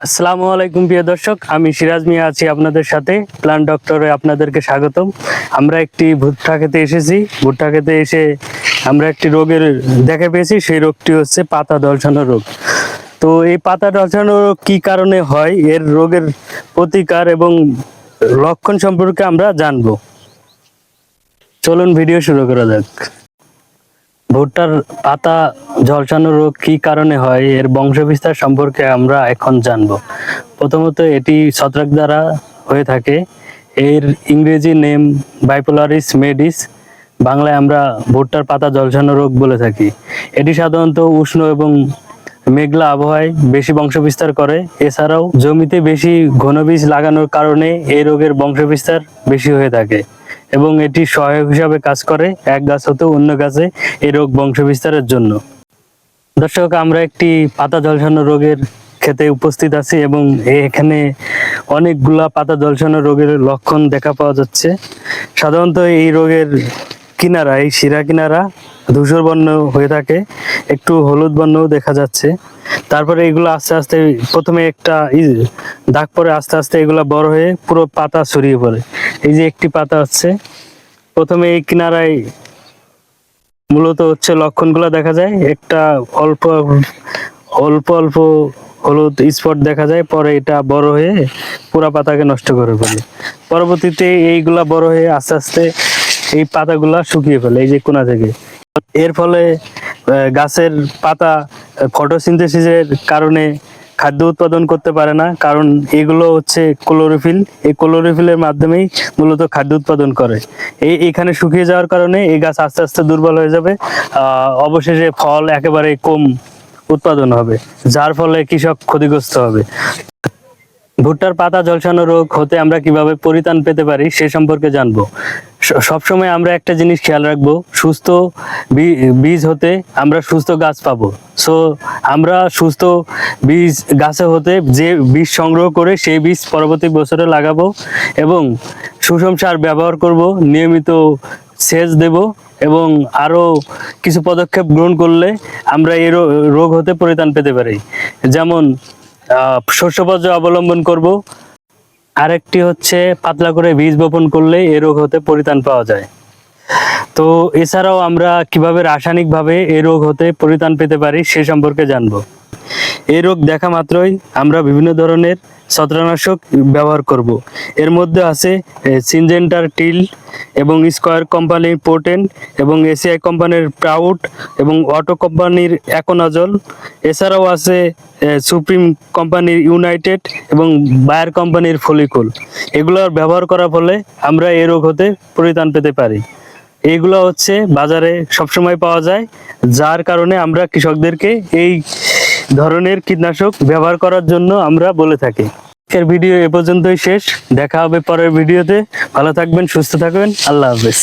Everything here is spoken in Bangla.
আসসালামু আলাইকুম, প্রিয় দর্শক। আমি সিরাজ মিয়া আছি আপনাদের সাথে। প্লান ডক্টরে আপনাদেরকে স্বাগতম। আমরা একটি ভুট্টা খেতে এসেছি। ভুট্টা খেতে এসে আমরা একটি রোগের দেখা পেয়েছি। সেই রোগটি হচ্ছে পাতা দলছানো রোগ। তো এই পাতা দলছানো রোগ কি কারণে হয়? এর রোগের প্রতিকার এবং লক্ষণ সম্পর্কে আমরা জানব। চলুন, ভিডিও শুরু করা যাক। ভুট্টার পাতা ঝলসানো রোগ কি কারণে হয়, এর বংশবিস্তার সম্পর্কে আমরা এখন জানব। প্রথমত এটি ছত্রাক দ্বারা হয়ে থাকে। এর ইংরেজি নেম বাইপোলারিস মেডিস বাংলায় আমরা ভুট্টার পাতা ঝলসানো রোগ বলে থাকি। এটি সাধারণত উষ্ণ এবং মেঘলা আবহাওয়ায় বেশি বংশবিস্তার করে। এছাড়াও জমিতে বেশি ঘন বীজ লাগানোর কারণে এই রোগের বংশবিস্তার বেশি হয়ে থাকে। এবং এটি সহায়ক হিসাবে কাজ করে, এক গাছ হতে অন্য গাছে এই রোগ বংশবিস্তারের জন্য। দর্শক, আমরা একটি পাতা জলসানো রোগের ক্ষেতে উপস্থিত আছি এবং এখানে অনেকগুলা পাতা জলসানো রোগের লক্ষণ দেখা পাওয়া যাচ্ছে। সাধারণত এই রোগের কিনারা, এই শিরা কিনারা ধূসর বর্ণ হয়ে থাকে, একটু হলুদ বর্ণও দেখা যাচ্ছে। তারপরে এগুলো আস্তে আস্তে, প্রথমে একটা দাগ পরে আস্তে আস্তে এগুলো বড় হয়ে পুরো পাতা ছড়িয়ে পড়ে। এই যে একটি পাতা হচ্ছে, প্রথমে এই কিনারায় মূলত হচ্ছে লক্ষণগুলো দেখা যায়। একটা অল্প অল্প অল্প হলুদ স্পট দেখা যায়, পরে এটা বড় হয়ে পুরা পাতাকে নষ্ট করে ফেলে। পরবর্তীতে এইগুলা বড় হয়ে আস্তে আস্তে এই পাতাগুলা শুকিয়ে ফেলে, এই যে কোনা থেকে। এর ফলে গাছের পাতা ফটোসিনথেসিসের কারণে খাদ্য উৎপাদন করতে পারে না, কারণ এগুলো হচ্ছে ক্লোরোফিল। এই ক্লোরোফিলের মাধ্যমেই মূলত খাদ্য উৎপাদন করে। এই এখানে শুকিয়ে যাওয়ার কারণে এই গাছ আস্তে আস্তে দুর্বল হয়ে যাবে। অবশেষে ফল একেবারে কম উৎপাদন হবে, যার ফলে কৃষক ক্ষতিগ্রস্ত হবে। ভুট্টার পাতা, জলসানো রোগ হতে আমরা কীভাবে পরিত্রাণ পেতে পারি সে সম্পর্কে জানব। সবসময় আমরা একটা জিনিস খেয়াল রাখব সুস্থ বীজ হতে আমরা সুস্থ গাছ পাবো। সো আমরা সুস্থ বীজ গাছে হতে যে বীজ সংগ্রহ করে সেই বীজ পরবর্তী বছরে লাগাবো এবং সুষম সার ব্যবহার করব নিয়মিত সেচ দেব এবং আরও কিছু পদক্ষেপ গ্রহণ করলে আমরা এই রোগ হতে পরিত্রাণ পেতে পারি। যেমন আহ, শস্য পর্যায়ে অবলম্বন করব আরেকটি হচ্ছে পাতলা করে বীজ বপন করলে এ রোগ হতে পরিত্রাণ পাওয়া যায়। তো এছাড়াও আমরা কীভাবে রাসায়নিকভাবে এ রোগ হতে পরিত্রাণ পেতে পারি সে সম্পর্কে জানব। এই রোগ দেখা মাত্রই আমরা বিভিন্ন ধরনের ছত্রাকনাশক ব্যবহার করব। এর মধ্যে আছে সিনজেন্টার টিল এবং স্কয়ার কোম্পানির পোটেন এবং এসিআই কোম্পানির প্রাউড এবং অটো কোম্পানির অ্যাকোনাজল এছাড়াও আছে সুপ্রিম কোম্পানির ইউনাইটেড এবং বায়ার কোম্পানির ফলিকুল। এগুলোর ব্যবহার করার ফলে আমরা এই রোগ হতে পরিত্রাণ পেতে পারি। এইগুলো হচ্ছে বাজারে সবসময় পাওয়া যায়, যার কারণে আমরা কৃষকদেরকে এই ধরনের কীটনাশক ব্যবহার করার জন্য আমরা বলে থাকি। আজকের ভিডিও এ পর্যন্তই শেষ। দেখা হবে পরের ভিডিওতে। ভালো থাকবেন, সুস্থ থাকবেন। আল্লাহ হাফেজ।